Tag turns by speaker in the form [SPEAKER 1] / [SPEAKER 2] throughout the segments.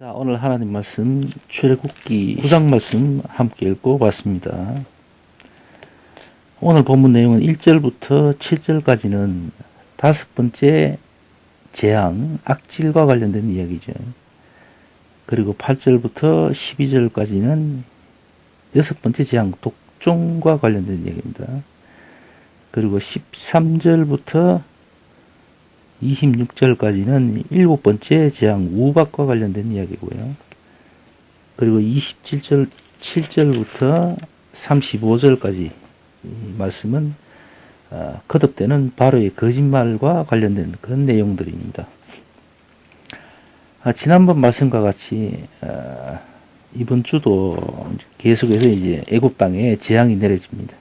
[SPEAKER 1] 자, 오늘 하나님 말씀 출애굽기 9장 말씀 함께 읽고 봤습니다. 오늘 본문 내용은 1절부터 7절까지는 다섯 번째 재앙, 악질과 관련된 이야기죠. 그리고 8절부터 12절까지는 여섯 번째 재앙, 독종과 관련된 이야기입니다. 그리고 13절부터 26절까지는 일곱 번째 재앙 우박과 관련된 이야기고요. 그리고 27절 7절부터 35절까지 이 말씀은 어, 거듭되는 바로의 거짓말과 관련된 그런 내용들입니다. 아, 지난번 말씀과 같이 어, 이번 주도 계속해서 이제 애굽 땅에 재앙이 내려집니다.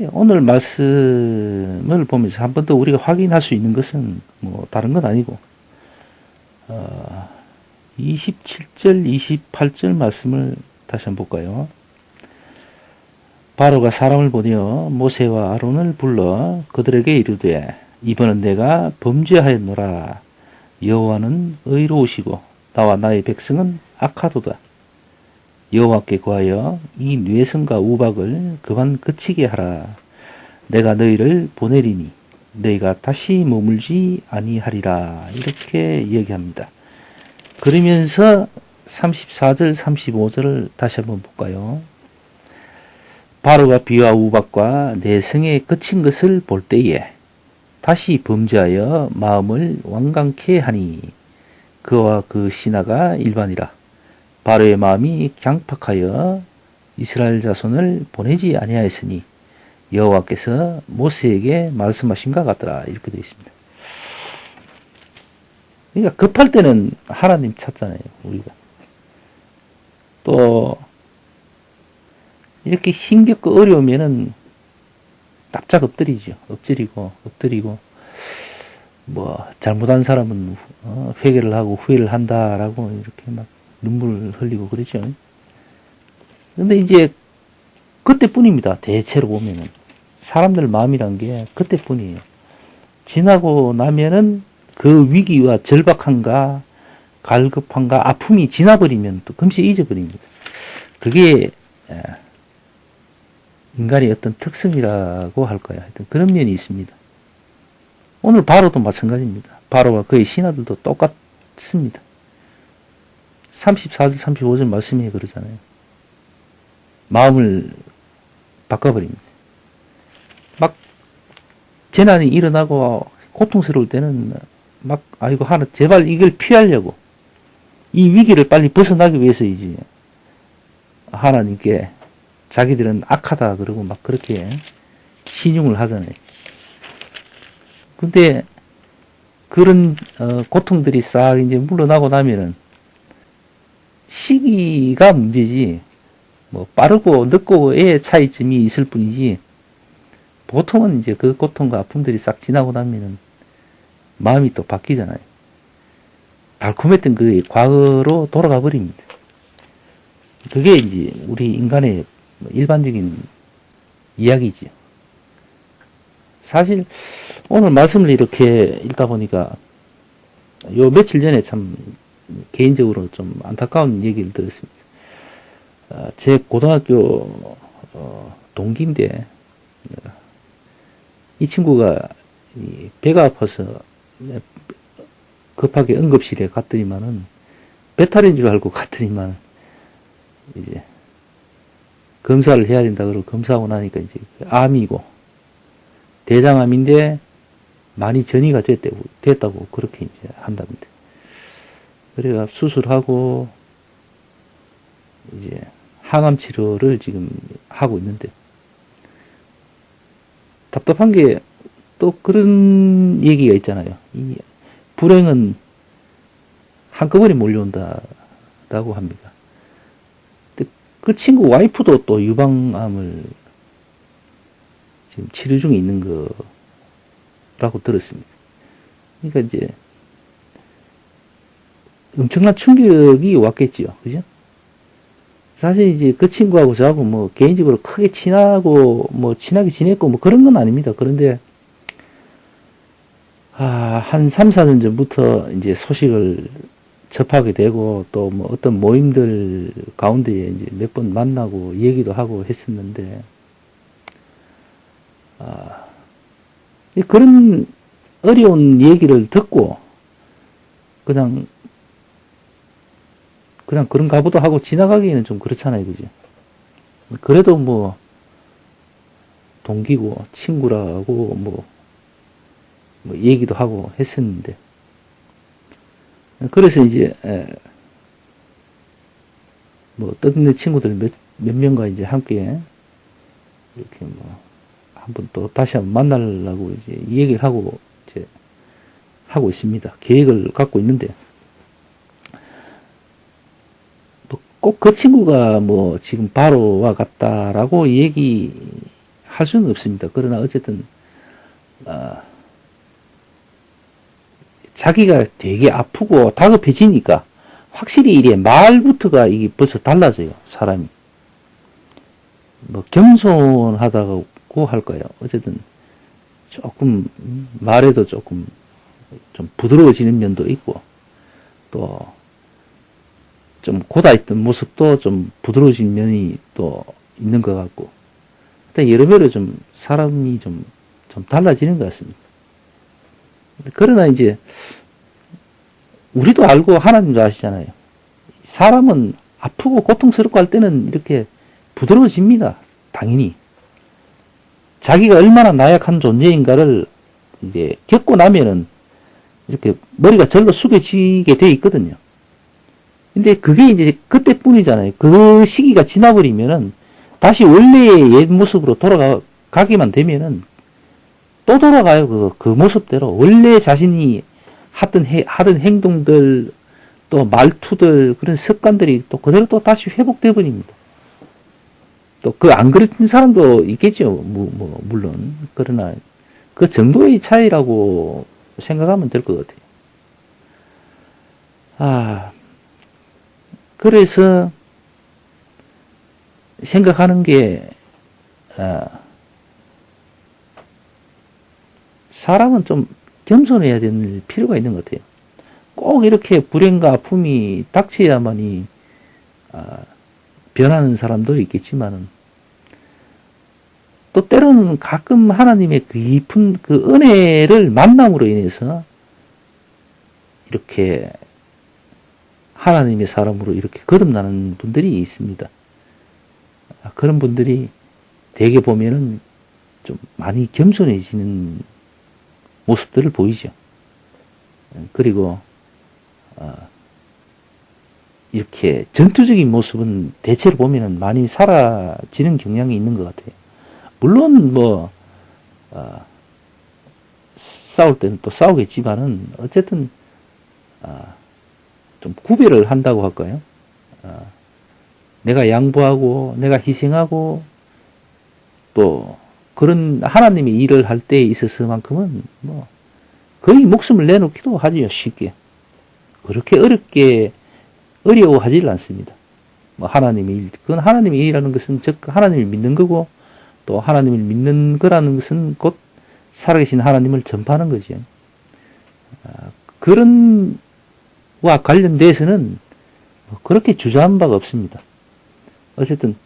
[SPEAKER 1] 예, 오늘 말씀을 보면서 한 번 더 우리가 확인할 수 있는 것은 뭐 다른 건 아니고 어, 27절, 28절 말씀을 다시 한번 볼까요? 바로가 사람을 보내어 모세와 아론을 불러 그들에게 이르되 이번은 내가 범죄하였노라 여호와는 의로우시고 나와 나의 백성은 악하도다 여호와께 구하여 이 뇌성과 우박을 그만 그치게 하라. 내가 너희를 보내리니 너희가 다시 머물지 아니하리라. 이렇게 이야기합니다. 그러면서 34절, 35절을 다시 한번 볼까요? 바로가 비와 우박과 내성에 그친 것을 볼 때에 다시 범죄하여 마음을 완강케 하니 그와 그 신하가 일반이라. 바로의 마음이 강팍하여 이스라엘 자손을 보내지 아니하였으니 여호와께서 모세에게 말씀하신 것 같더라. 이렇게 되어 있습니다. 그러니까 급할 때는 하나님 찾잖아요 우리가. 또 이렇게 힘겹고 어려우면은 납작 엎드리죠. 엎드리고 엎드리고 뭐 잘못한 사람은 어, 회개를 하고 후회를 한다라고 이렇게 막 눈물 흘리고 그러죠. 근데 이제 그때뿐입니다. 대체로 보면은 사람들 마음이란 게 그때뿐이에요. 지나고 나면은 그 위기와 절박함과 갈급함과 아픔이 지나버리면 또 금세 잊어버립니다. 그게 에, 인간의 어떤 특성이라고 할 거야. 하여튼 그런 면이 있습니다. 오늘 바로도 마찬가지입니다. 바로와 그의 신하들도 똑같습니다. 34절, 35절 말씀이 그러잖아요. 마음을 바꿔버립니다. 막, 재난이 일어나고 고통스러울 때는 막, 아이고, 하나, 제발 이걸 피하려고. 이 위기를 빨리 벗어나기 위해서이지. 하나님께 자기들은 악하다 그러고 막 그렇게 신용을 하잖아요. 근데 그런 어, 고통들이 싹 이제 물러나고 나면은 시기가 문제지, 뭐, 빠르고 늦고의 차이점이 있을 뿐이지, 보통은 이제 그 고통과 아픔들이 싹 지나고 나면은 마음이 또 바뀌잖아요. 달콤했던 그 과거로 돌아가 버립니다. 그게 이제 우리 인간의 일반적인 이야기죠. 사실 오늘 말씀을 이렇게 읽다 보니까 요 며칠 전에 참 개인적으로 좀 안타까운 얘기를 들었습니다. 어, 제 고등학교 어, 동기인데 이 친구가 이 배가 아파서 급하게 응급실에 갔더니만은 배탈인 줄 알고 갔더니만 이제 검사를 해야 된다 그러고 검사하고 나니까 이제 암이고 대장암인데 많이 전이가 됐다고 그렇게 이제 한답니다. 그래가 수술하고 이제 항암 치료를 지금 하고 있는데 답답한 게 또 그런 얘기가 있잖아요. 이 불행은 한꺼번에 몰려온다라고 합니다. 그 친구 와이프도 또 유방암을 지금 치료 중에 있는 거라고 들었습니다. 그러니까 이제 엄청난 충격이 왔겠지요. 그죠? 사실 이제 그 친구하고 저하고 뭐 개인적으로 크게 친하고 뭐 친하게 지냈고 뭐 그런 건 아닙니다. 그런데 아, 한 3, 4년 전부터 이제 소식을 접하게 되고 또 뭐 어떤 모임들 가운데 이제 몇 번 만나고 얘기도 하고 했었는데 아, 이 그런 어려운 얘기를 듣고 그냥 그냥 그런가 보다 하고 지나가기에는 좀 그렇잖아요, 그죠? 그래도 뭐 동기고 친구라고 뭐, 뭐 얘기도 하고 했었는데 그래서 이제 에, 뭐 떠있는 친구들 몇, 몇 명과 이제 함께 이렇게 뭐 한번 또 다시 한번 만나려고 이제 얘기를 하고 이제 하고 있습니다. 계획을 갖고 있는데 꼭 그 친구가 뭐 지금 바로와 같다라고 얘기 할 수는 없습니다. 그러나 어쨌든 아, 자기가 되게 아프고 다급해지니까 확실히 이래 말부터가 이게 벌써 달라져요 사람이 뭐 겸손하다고 할까요 어쨌든 조금 말에도 조금 좀 부드러워지는 면도 있고 또 좀 고다있던 모습도 좀 부드러워진 면이 또 있는 것 같고 일단 여러모로 좀 사람이 좀, 좀 달라지는 것 같습니다. 그러나 이제 우리도 알고 하나님도 아시잖아요. 사람은 아프고 고통스럽고 할 때는 이렇게 부드러워집니다. 당연히. 자기가 얼마나 나약한 존재인가를 이제 겪고 나면은 이렇게 머리가 절로 숙여지게 돼 있거든요. 근데 그게 이제 그때뿐이잖아요. 그 시기가 지나버리면은 다시 원래의 옛 모습으로 돌아가기만 되면은 또 돌아가요. 그, 그 모습대로. 원래 자신이 하던, 해, 하던 행동들, 또 말투들, 그런 습관들이 또 그대로 또 다시 회복돼 버립니다. 또 그 안 그랬던 사람도 있겠죠. 뭐, 뭐, 물론. 그러나 그 정도의 차이라고 생각하면 될 것 같아요. 아, 그래서 생각하는 게, 아, 사람은 좀 겸손해야 되는 필요가 있는 것 같아요. 꼭 이렇게 불행과 아픔이 닥쳐야만이, 아, 변하는 사람도 있겠지만은, 또 때로는 가끔 하나님의 그 깊은 그 은혜를 만남으로 인해서 이렇게 하나님의 사람으로 이렇게 거듭나는 분들이 있습니다. 아, 그런 분들이 대개 보면은 좀 많이 겸손해지는 모습들을 보이죠. 그리고 어, 이렇게 전투적인 모습은 대체로 보면은 많이 사라지는 경향이 있는 것 같아요. 물론 뭐 어, 싸울 때는 또 싸우겠지만은 어쨌든 어, 좀 구별을 한다고 할까요? 어, 내가 양보하고 내가 희생하고 또 그런 하나님의 일을 할 때에 있어서만큼은 뭐 거의 목숨을 내놓기도 하지요 쉽게 그렇게 어렵게 어려워하지를 않습니다. 뭐 하나님의 일, 그건 하나님의 일이라는 것은 즉 하나님을 믿는 거고 또 하나님을 믿는 거라는 것은 곧 살아계신 하나님을 전파하는 거죠. 아, 그런 와 관련돼서는 뭐 그렇게 주저한 바가 없습니다. 어쨌든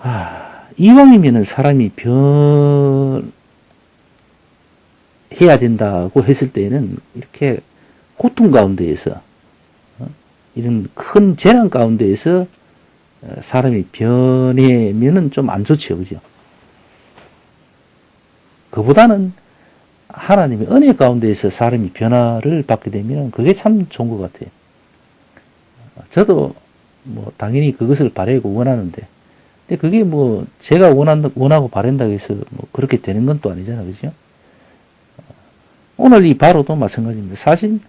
[SPEAKER 1] 아, 이왕이면은 사람이 변해야 된다고 했을 때에는 이렇게 고통 가운데에서 어? 이런 큰 재난 가운데에서 어, 사람이 변해면은 좀 안 좋죠, 그죠? 그보다는 하나님의 은혜 가운데에서 사람이 변화를 받게 되면 그게 참 좋은 것 같아요. 저도 뭐 당연히 그것을 바라고 원하는데, 근데 그게 뭐 제가 원한 원하고 바란다고 해서 뭐 그렇게 되는 건 또 아니잖아요, 그죠? 오늘 이 바로도 마찬가지입니다. 사실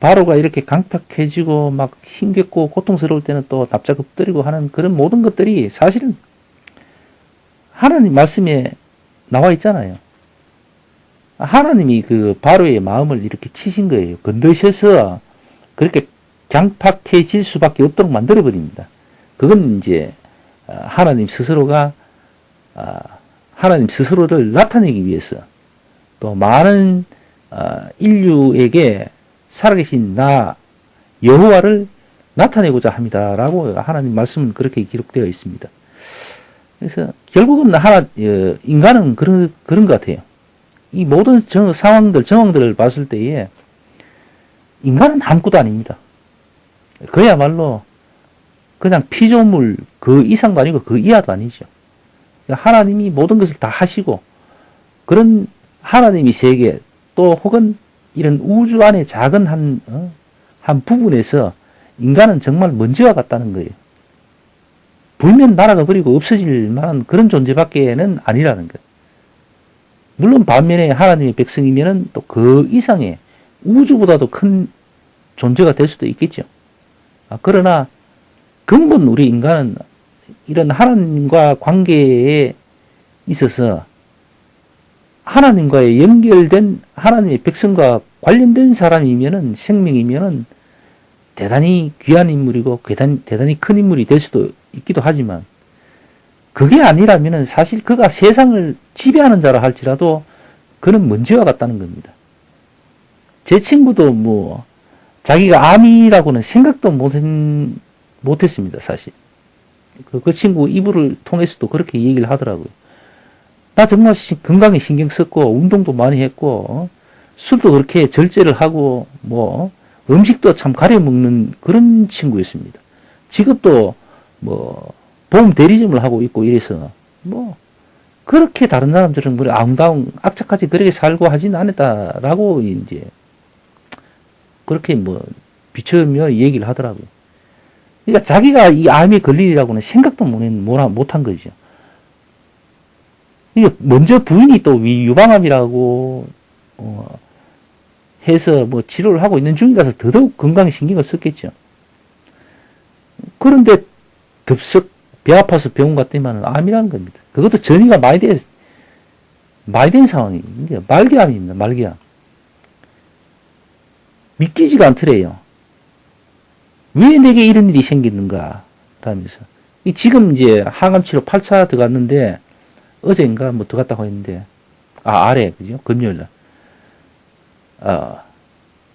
[SPEAKER 1] 바로가 이렇게 강팍해지고 막 힘겹고 고통스러울 때는 또 납작 엎드리고 하는 그런 모든 것들이 사실은 하나님 말씀에 나와 있잖아요. 하나님이 그 바로의 마음을 이렇게 치신 거예요. 건드셔서 그렇게 강팍해질 수밖에 없도록 만들어 버립니다. 그건 이제 아, 하나님 스스로가 아, 하나님 스스로를 나타내기 위해서 또 많은 어, 인류에게 살아계신 나 여호와를 나타내고자 합니다라고 하나님 말씀은 그렇게 기록되어 있습니다. 그래서 결국은 하나 어, 인간은 그런 그런 것 같아요. 이 모든 정, 상황들 정황들을 봤을 때에 인간은 아무것도 아닙니다. 그야말로 그냥 피조물 그 이상도 아니고 그 이하도 아니죠. 하나님이 모든 것을 다 하시고 그런 하나님이 세계 또 혹은 이런 우주 안에 작은 한, 어, 한 부분에서 인간은 정말 먼지와 같다는 거예요. 불면 날아가 버리고 없어질 만한 그런 존재밖에는 아니라는 거예요. 물론 반면에 하나님의 백성이면은 또 그 이상의 우주보다도 큰 존재가 될 수도 있겠죠. 아, 그러나 근본 우리 인간은 이런 하나님과 관계에 있어서 하나님과의 연결된 하나님의 백성과 관련된 사람이면은 생명이면은 대단히 귀한 인물이고 대단히, 대단히 큰 인물이 될 수도 있기도 하지만 그게 아니라면은 사실 그가 세상을 지배하는 자라 할지라도 그는 먼지와 같다는 겁니다. 제 친구도 뭐 자기가 암이라고는 생각도 못했, 못했습니다, 사실. 그, 그 친구 이불을 통해서도 그렇게 얘기를 하더라고요. 나 정말 시, 건강에 신경 썼고, 운동도 많이 했고, 어? 술도 그렇게 절제를 하고, 뭐, 음식도 참 가려 먹는 그런 친구였습니다. 직업도 뭐, 보험 대리점을 하고 있고 이래서, 뭐, 그렇게 다른 사람들은 뭐 아웅다웅 악착같이 그렇게 살고 하진 않았다라고 이제 그렇게 뭐 비춰며 얘기를 하더라고요. 그러니까 자기가 이 암에 걸리리라고는 생각도 못한 거죠. 먼저 부인이 또 유방암이라고 어, 해서 뭐 치료를 하고 있는 중이라서 더더욱 건강에 신경을 썼겠죠. 그런데 덥석 배 아파서 병원 갔더니만 암이라는 겁니다. 그것도 전이가 많이 된, 많이 된 상황입니다. 말기암입니다. 말기암. 믿기지가 않더래요. 왜 내게 이런 일이 생겼는가? 라면서. 지금 이제 항암 치료 8차 들어갔는데, 어젠가 뭐 들어갔다고 했는데, 아, 아래, 그죠? 금요일 날. 아,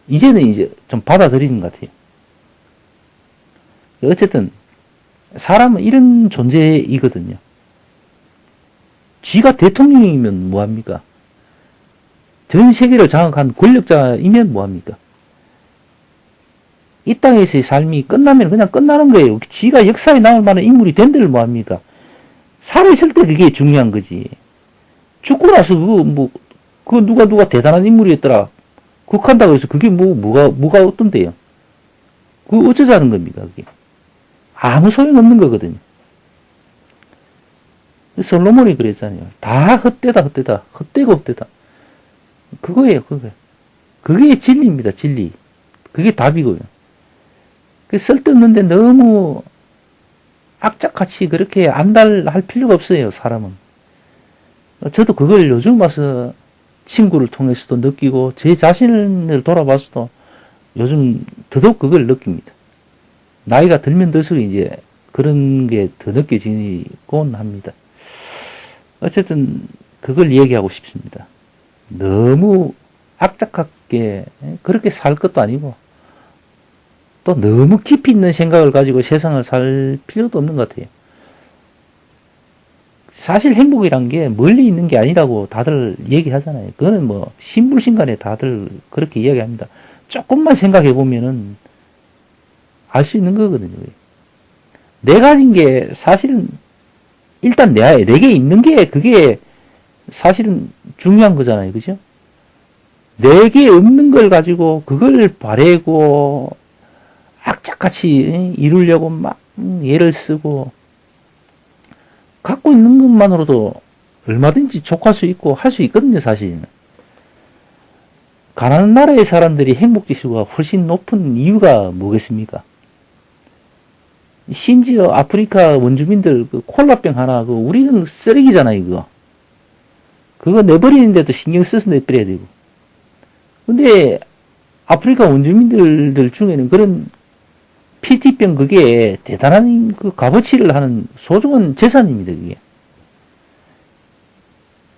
[SPEAKER 1] 이제는 이제 좀 받아들이는 것 같아요. 어쨌든, 사람은 이런 존재이거든요. 쥐가 대통령이면 뭐합니까? 전 세계를 장악한 권력자이면 뭐합니까? 이 땅에서의 삶이 끝나면 그냥 끝나는 거예요. 지가 역사에 남을 만한 인물이 된 데를 뭐합니까? 살아있을 때 그게 중요한 거지. 죽고 나서 그, 뭐, 그 누가 누가 대단한 인물이었더라. 극한다고 해서 그게 뭐, 뭐가, 뭐가 어떤데요? 그 어쩌자는 겁니까, 그게. 아무 소용없는 거거든요. 솔로몬이 그랬잖아요. 다 헛되다, 헛되다. 헛되고 헛되다. 그거예요, 그거. 그게 진리입니다, 진리. 그게 답이고요. 그 쓸데없는데 너무 악착같이 그렇게 안달할 필요가 없어요, 사람은. 저도 그걸 요즘 와서 친구를 통해서도 느끼고, 제 자신을 돌아봐서도 요즘 더더욱 그걸 느낍니다. 나이가 들면 들수록 이제 그런 게 더 느껴지곤 합니다. 어쨌든 그걸 얘기하고 싶습니다. 너무 악착하게 그렇게 살 것도 아니고 또 너무 깊이 있는 생각을 가지고 세상을 살 필요도 없는 것 같아요. 사실 행복이란 게 멀리 있는 게 아니라고 다들 얘기하잖아요. 그거는 뭐 신불신간에 다들 그렇게 이야기합니다. 조금만 생각해 보면은 알 수 있는 거거든요. 내가 가진 게 사실은 일단 내, 내게 있는 게 그게 사실은 중요한 거잖아요. 그죠? 내게 없는 걸 가지고 그걸 바래고 악착같이 이루려고 막 애를 쓰고 갖고 있는 것만으로도 얼마든지 족할 수 있고 할 수 있거든요, 사실. 가난한 나라의 사람들이 행복 지수가 훨씬 높은 이유가 뭐겠습니까? 심지어 아프리카 원주민들 그 콜라병 하나 그 우리는 쓰레기잖아요, 그거. 그거 내버리는데도 신경 써서 내버려야 되고. 근데 아프리카 원주민들 중에는 그런 PT병 그게 대단한 그 값어치를 하는 소중한 재산입니다, 그게.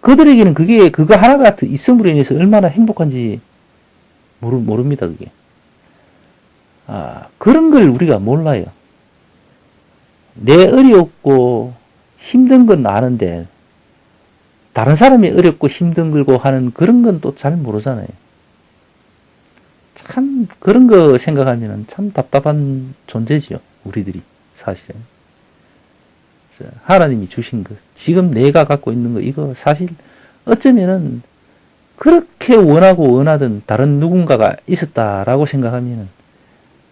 [SPEAKER 1] 그들에게는 그게 그거 하나가 있음으로 인해서 얼마나 행복한지 모르, 모릅니다 그게. 아 그런 걸 우리가 몰라요. 내 어렵고 힘든 건 아는데 다른 사람이 어렵고 힘든 걸고 하는 그런 건 또 잘 모르잖아요. 참 그런 거 생각하면 참 답답한 존재지요. 우리들이 사실은. 하나님이 주신 것, 지금 내가 갖고 있는 거 이거 사실 어쩌면은 그렇게 원하고 원하던 다른 누군가가 있었다라고 생각하면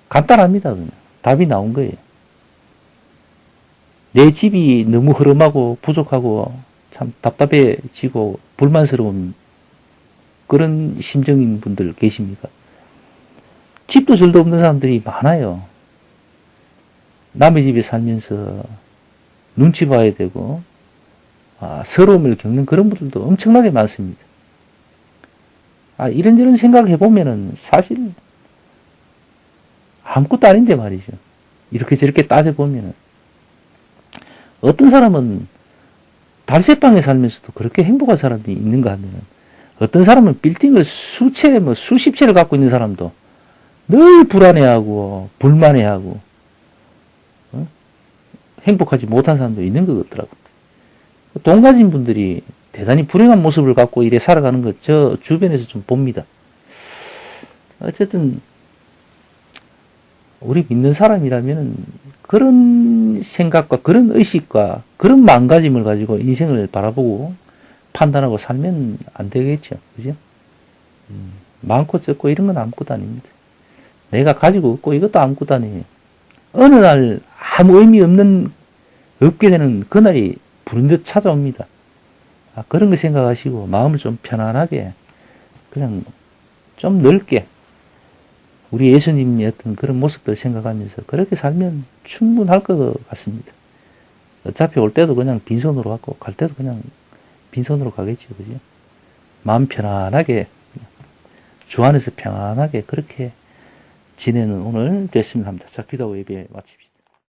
[SPEAKER 1] 간단합니다. 그냥. 답이 나온 거예요. 내 집이 너무 흐름하고 부족하고 참 답답해지고 불만스러운 그런 심정인 분들 계십니까? 집도 절도 없는 사람들이 많아요. 남의 집에 살면서 눈치 봐야 되고 아, 서러움을 겪는 그런 분들도 엄청나게 많습니다. 아, 이런저런 생각을 해보면은 사실 아무것도 아닌데 말이죠. 이렇게 저렇게 따져보면은 어떤 사람은 달새방에 살면서도 그렇게 행복한 사람이 있는가 하면은 어떤 사람은 빌딩을 수채, 뭐 수십 채를 갖고 있는 사람도 늘 불안해하고 불만해하고 어? 행복하지 못한 사람도 있는 것 같더라고. 돈 가진 분들이 대단히 불행한 모습을 갖고 이래 살아가는 것 저 주변에서 좀 봅니다. 어쨌든 우리 믿는 사람이라면 그런 생각과 그런 의식과 그런 마음가짐을 가지고 인생을 바라보고 판단하고 살면 안 되겠죠. 그죠? 음, 많고 적고 이런 건 아무것도 아닙니다. 내가 가지고 없고 이것도 아무것도 아니에요. 어느 날 아무 의미 없는, 없게 되는 그날이 불현듯 찾아옵니다. 아, 그런 거 생각하시고 마음을 좀 편안하게 그냥 좀 넓게 우리 예수님의 어떤 그런 모습들 생각하면서 그렇게 살면 충분할 것 같습니다. 어차피 올 때도 그냥 빈손으로 왔고 갈 때도 그냥 빈손으로 가겠죠. 그죠? 마음 편안하게 주 안에서 평안하게 그렇게 지내는 오늘 됐으면 합니다. 자, 기도하고 예배 마칩시다.